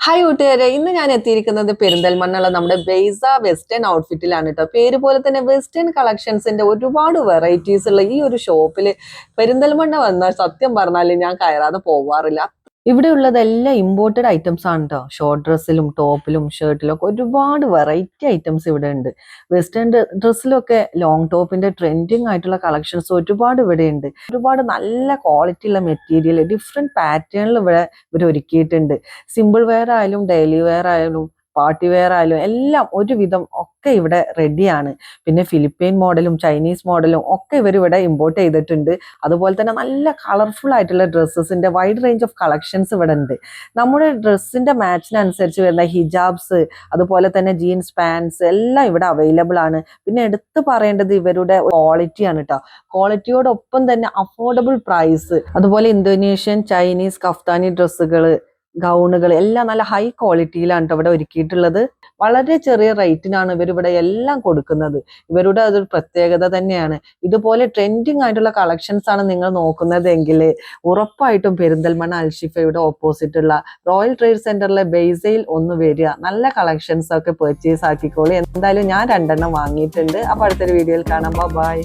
Hi കൂട്ടുകാരെ. ഇന്ന് ഞാൻ എത്തിയിരിക്കുന്നത് പെരിന്തൽമണ്ണുള്ള നമ്മുടെ ബേസ വെസ്റ്റേൺ ഔട്ട്ഫിറ്റിലാണ് കേട്ടോ പേര് പോലെ തന്നെ വെസ്റ്റേൺ കളക്ഷൻസിന്റെ ഒരുപാട് വെറൈറ്റീസ് ഉള്ള ഈ ഒരു ഷോപ്പിൽ പെരിന്തൽമണ്ണ വന്നാൽ സത്യം പറഞ്ഞാൽ ഞാൻ കയറാതെ പോവാറില്ല. ഇവിടെ ഉള്ളതെല്ലാം ഇമ്പോർട്ടഡ് ഐറ്റംസ് ആണ് കേട്ടോ ഷോർട്ട് ഡ്രസ്സിലും ടോപ്പിലും ഷർട്ടിലും ഒക്കെ ഒരുപാട് വെറൈറ്റി ഐറ്റംസ് ഇവിടെ ഉണ്ട് വെസ്റ്റേൺ ഡ്രസ്സിലൊക്കെ ലോങ് ടോപ്പിന്റെ ട്രെൻഡിങ് ആയിട്ടുള്ള കളക്ഷൻസ് ഒരുപാട് ഇവിടെ ഉണ്ട് ഒരുപാട് നല്ല ക്വാളിറ്റി ഉള്ള മെറ്റീരിയൽ ഡിഫറെന്റ് പാറ്റേണിൽ ഇവിടെ ഇവർ ഒരുക്കിയിട്ടുണ്ട്. സിമ്പിൾ വെയർ ആയാലും ഡെയിലി വെയർ ആയാലും പാർട്ടി വെയർ ആയാലും എല്ലാം ഒരുവിധം ഒക്കെ ഇവിടെ റെഡിയാണ് പിന്നെ ഫിലിപ്പീൻ മോഡലും ചൈനീസ് മോഡലും ഒക്കെ ഇവർ ഇവിടെ ഇമ്പോർട്ട് ചെയ്തിട്ടുണ്ട്. അതുപോലെ തന്നെ നല്ല കളർഫുൾ ആയിട്ടുള്ള ഡ്രസ്സസിന്റെ വൈഡ് റേഞ്ച് ഓഫ് കളക്ഷൻസ് ഇവിടെ ഉണ്ട്. നമ്മുടെ ഡ്രസ്സിന്റെ മാച്ചിനനുസരിച്ച് വരുന്ന ഹിജാബ്സ് അതുപോലെ തന്നെ ജീൻസ് പാൻസ് എല്ലാം ഇവിടെ അവൈലബിൾ ആണ്. പിന്നെ എടുത്തു പറയേണ്ടത് ഇവരുടെ ക്വാളിറ്റിയാണ് കേട്ടോ ക്വാളിറ്റിയോടൊപ്പം തന്നെ അഫോർഡബിൾ പ്രൈസ് അതുപോലെ ഇന്തോനേഷ്യൻ ചൈനീസ് കഫ്താനി ഡ്രസ്സുകൾ ഗൗണുകൾ എല്ലാം നല്ല ഹൈ ക്വാളിറ്റിയിലാണ് ഇവിടെ ഒരുക്കിയിട്ടുള്ളത്. വളരെ ചെറിയ റേറ്റിനാണ് ഇവർ ഇവിടെ എല്ലാം കൊടുക്കുന്നത്. ഇവരുടെ അതൊരു പ്രത്യേകത തന്നെയാണ്. ഇതുപോലെ ട്രെൻഡിങ് ആയിട്ടുള്ള കളക്ഷൻസ് ആണ് നിങ്ങൾ നോക്കുന്നതെങ്കിൽ ഉറപ്പായിട്ടും പെരിന്തൽമണ്ണ അൽഷിഫയുടെ ഓപ്പോസിറ്റുള്ള റോയൽ ട്രേഡ് സെന്ററിലെ ബേസയിൽ ഒന്ന് വരിക. നല്ല കളക്ഷൻസ് ഒക്കെ പെർച്ചേസ് ആക്കിക്കോളൂ. എന്തായാലും ഞാൻ രണ്ടെണ്ണം വാങ്ങിയിട്ടുണ്ട്. അപ്പോൾ അടുത്തൊരു വീഡിയോയിൽ കാണാം. ബൈ